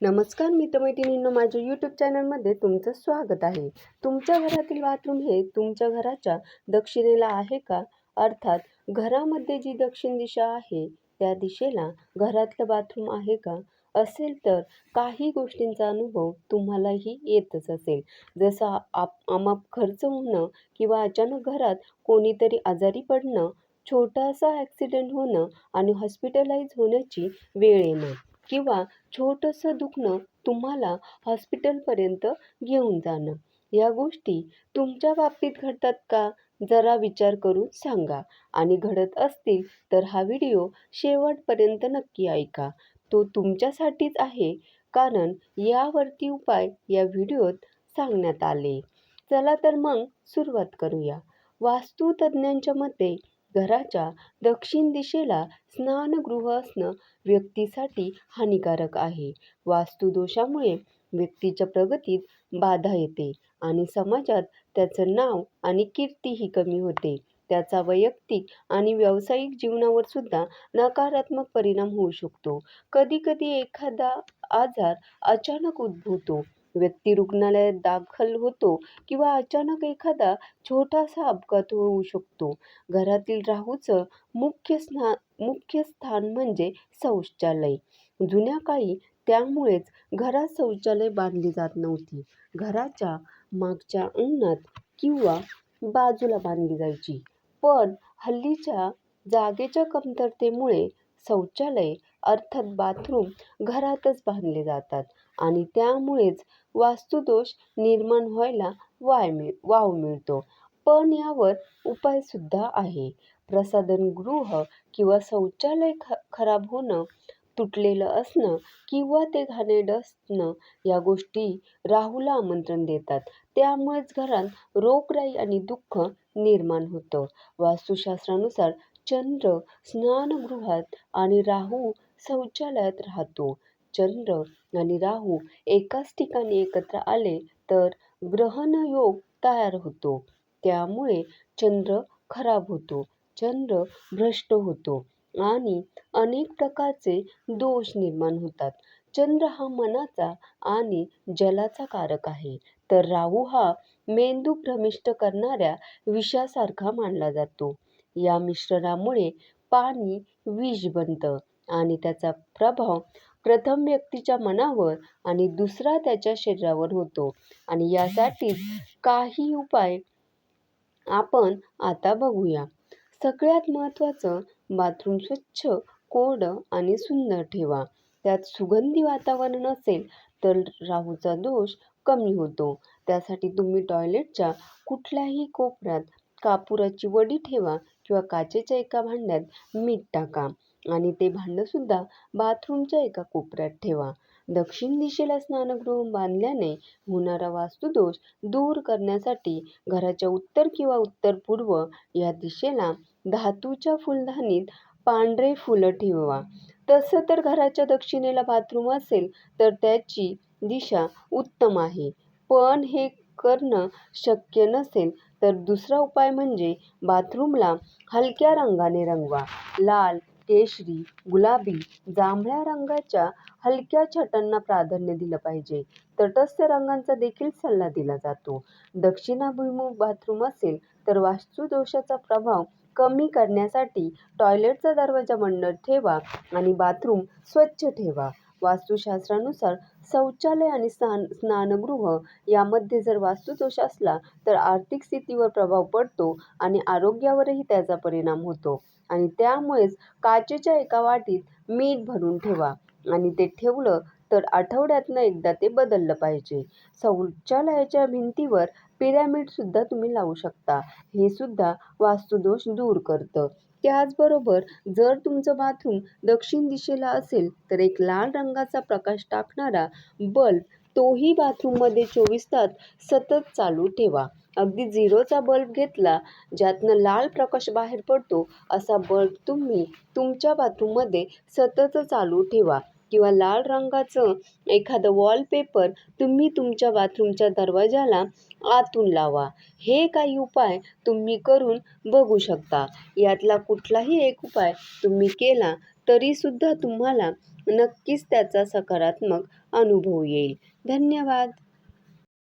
नमस्कार मित्रमैत्रिणींनो माझ्या यूट्यूब चॅनलमध्ये तुमचं स्वागत आहे. तुमच्या घरातील बाथरूम हे तुमच्या घराच्या दक्षिणेला आहे का? अर्थात घरामध्ये जी दक्षिण दिशा आहे त्या दिशेला घरातलं बाथरूम आहे का? असेल तर काही गोष्टींचा अनुभव तुम्हालाही येतच असेल. जसं आप आमाप खर्च होणं किंवा अचानक घरात कोणीतरी आजारी पडणं छोटासा ॲक्सिडेंट होणं आणि हॉस्पिटलाइज होण्याची वेळ येणं. किंवा छोटंसं दुखणं तुम्हाला हॉस्पिटलपर्यंत घेऊन जाणं. या गोष्टी तुमच्या बाबतीत घडतात का? जरा विचार करून सांगा. आणि घडत असतील तर हा व्हिडिओ शेवटपर्यंत नक्की ऐका. तो तुमच्यासाठीच आहे कारण यावरती उपाय या व्हिडिओत सांगण्यात आले. चला तर मग सुरुवात करूया. वास्तुतज्ज्ञांच्या मते घराच्या दक्षिण दिशेला स्नानगृह असणं व्यक्तीसाठी हानिकारक आहे. वास्तुदोषामुळे व्यक्तीच्या प्रगतीत बाधा येते आणि समाजात त्याचं नाव आणि कीर्तीही कमी होते. त्याचा वैयक्तिक आणि व्यावसायिक जीवनावर सुद्धा नकारात्मक परिणाम होऊ शकतो. कधीकधी एखादा आजार अचानक उद्भवतो. व्यक्ती रुग्णालयात दाखल होतो किंवा अचानक एखादा छोटासा अपघात होऊ शकतो. घरातील राहूचं मुख्य स्ना मुख्य स्थान म्हणजे शौचालय. जुन्या काळी त्यामुळेच घरात शौचालय बांधली जात नव्हती. घराच्या मागच्या अंगणात किंवा बाजूला बांधली जायची. पण हल्लीच्या जागेच्या कमतरतेमुळे शौचालय अर्थात बाथरूम घरातच बांधले जातात आणि त्यामुळेच वास्तुदोष निर्माण व्हायला वाय मिळ वाव मिळतो. पण यावर उपायसुद्धा आहे. प्रसाधनगृह किंवा शौचालय ख खराब होणं तुटलेलं असणं किंवा ते घाणेरडं असणं या गोष्टी राहूला आमंत्रण देतात. त्यामुळेच घरात रोगराई आणि दुःख निर्माण होतं. वास्तुशास्त्रानुसार चंद्र स्नानगृहात आणि राहू शौचालयात राहतो. चंद्र आणि राहू एकाच ठिकाणी एकत्र आले तर ग्रहणयोग तयार होतो. त्यामुळे चंद्र खराब होतो. चंद्र भ्रष्ट होतो आणि अनेक प्रकारचे दोष निर्माण होतात. चंद्र हा मनाचा आणि जलाचा कारक आहे. तर राहू हा मेंदू भ्रमिष्ट करणाऱ्या विषासारखा मानला जातो. या मिश्रणामुळे पाणी विष बनतं आणि त्याचा प्रभाव प्रथम व्यक्तीच्या मनावर आणि दुसरा त्याच्या शरीरावर होतो. आणि यासाठीच काही उपाय आपण आता बघूया. सगळ्यात महत्त्वाचं बाथरूम स्वच्छ कोरडं आणि सुंदर ठेवा. त्यात सुगंधी वातावरण असेल तर राहूचा दोष कमी होतो. त्यासाठी तुम्ही टॉयलेटच्या कुठल्याही कोपऱ्यात कापुराची वडी ठेवा किंवा काचेच्या एका भांड्यात मीठ टाका. आणि ते भांडंसुद्धा बाथरूमच्या एका कोपऱ्यात ठेवा. दक्षिण दिशेला स्नानगृह बांधल्याने होणारा वास्तुदोष दूर करण्यासाठी घराच्या उत्तर किंवा उत्तर पूर्व या दिशेला धातूच्या फुलदाणीत पांढरे फुलं ठेवा. तसं तर घराच्या दक्षिणेला बाथरूम असेल तर त्याची दिशा उत्तम आहे. पण हे करणं शक्य नसेल तर दुसरा उपाय म्हणजे बाथरूमला हलक्या रंगाने रंगवा. लाल केशरी गुलाबी जांभळ्या रंगाच्या हलक्या छटांना प्राधान्य दिलं पाहिजे. तटस्थ रंगांचा देखील सल्ला दिला जातो. दक्षिणाभिमुख बाथरूम असेल तर वास्तुदोषाचा प्रभाव कमी करण्यासाठी टॉयलेटचा दरवाजा बंद ठेवा आणि बाथरूम स्वच्छ ठेवा. वास्तुशास्त्रानुसार शौचालय आणि स्नान स्नानगृह यामध्ये जर वास्तुदोष असला तर आर्थिक स्थितीवर प्रभाव पडतो आणि आरोग्यावरही त्याचा परिणाम होतो. आणि त्यामुळेच काचेच्या एका वाटीत मीठ भरून ठेवा आणि ते ठेवलं तर आठवड्यातनं एकदा ते बदललं पाहिजे. शौचालयाच्या भिंतीवर पिरॅमिडसुद्धा तुम्ही लावू शकता. हे सुद्धा वास्तुदोष दूर करतं. त्याचबरोबर जर तुमचं बाथरूम दक्षिण दिशेला असेल तर एक लाल रंगाचा प्रकाश टाकणारा बल्ब तोही बाथरूममध्ये चोवीस तास सतत चालू ठेवा. अगदी झिरोचा बल्ब घेतला ज्यातनं लाल प्रकाश बाहेर पडतो असा बल्ब तुम्ही तुमच्या बाथरूममध्ये सतत चालू ठेवा. किंवा लाल रंगाचं एखादं वॉलपेपर तुम्ही तुमच्या बाथरूमच्या दरवाजाला आतून लावा. हे काही उपाय तुम्ही करून बघू शकता. यातला कुठलाही एक उपाय तुम्ही केला तरीसुद्धा तुम्हाला नक्कीच त्याचा सकारात्मक अनुभव येईल. धन्यवाद.